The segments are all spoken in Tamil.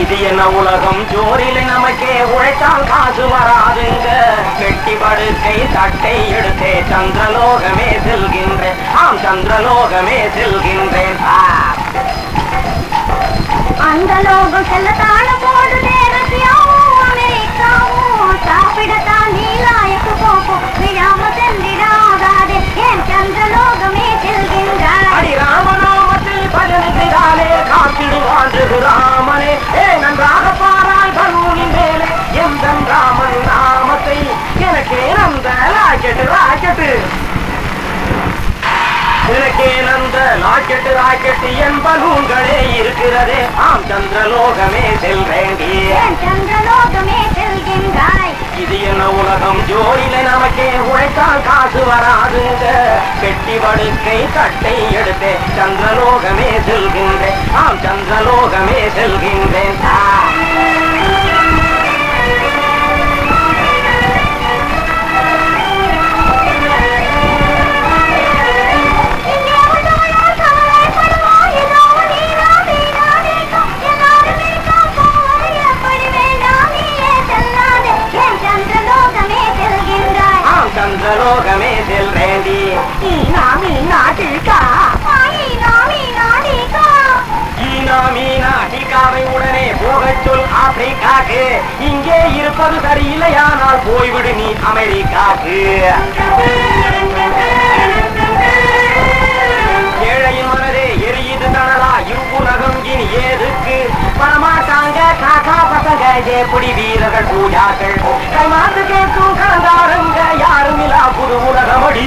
இது என்ன உலகம்? ஜோரில நமக்கே உழைத்தால் காசு வராதுங்க. வெட்டி படுக்கை தட்டை எடுத்தே சந்திரலோகமே செல்கின்றேன். ஆம் சந்திரலோகமே செல்கின்றேன். அந்த லோகம் செல்லத்தான தாழ எனக்கே நந்த ராக்கெட்டு ராக்கெட்டு என் பலூன்களே இருக்கிறதே. ஆம் சந்திரலோகமே செல்வேண்டி. சந்திரலோகமே செல்கின்றாய்? இது என்ன உலகம்? ஜோடியில நமக்கே உழைத்தால் காசு வராதுங்க கெட்டி படுக்கை கட்டை எடுத்தே சந்திரலோகமே செல்கின்றேன். ஆம் சந்திரலோகமே செல்கின்றேன். மீனா மீனா மீனா மீனா உடனே போகச் சொல் ஆப்பிரிக்காக்கு. இங்கே இருப்பது சரியில்லையானால் போய்விடு நீ அமெரிக்காக்கு. பசங்க வீரர்கள் பூஜாக்கள். கைமாத்து கேட்கும் கலந்தாருங்க யாரும் இல்லா புது உலகமடி.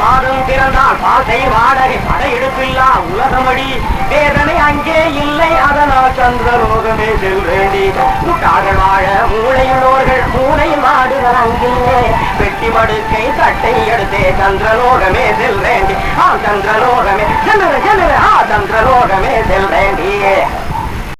மாதம் பிறந்தால் பாசை வாடகை படையெடுப்பில்லா உலகமடி. வேதனை அங்கே இல்லை அதனால் சந்திரலோகமே செல்வேண்டி முட்டார்கள் வாழ மூளையுள்ளோர்கள் மூளையில் வாடுவர் அங்கே. வெட்டி மடுக்கை தட்டை எடுத்தே சந்திரலோகமே செல்வேண்டி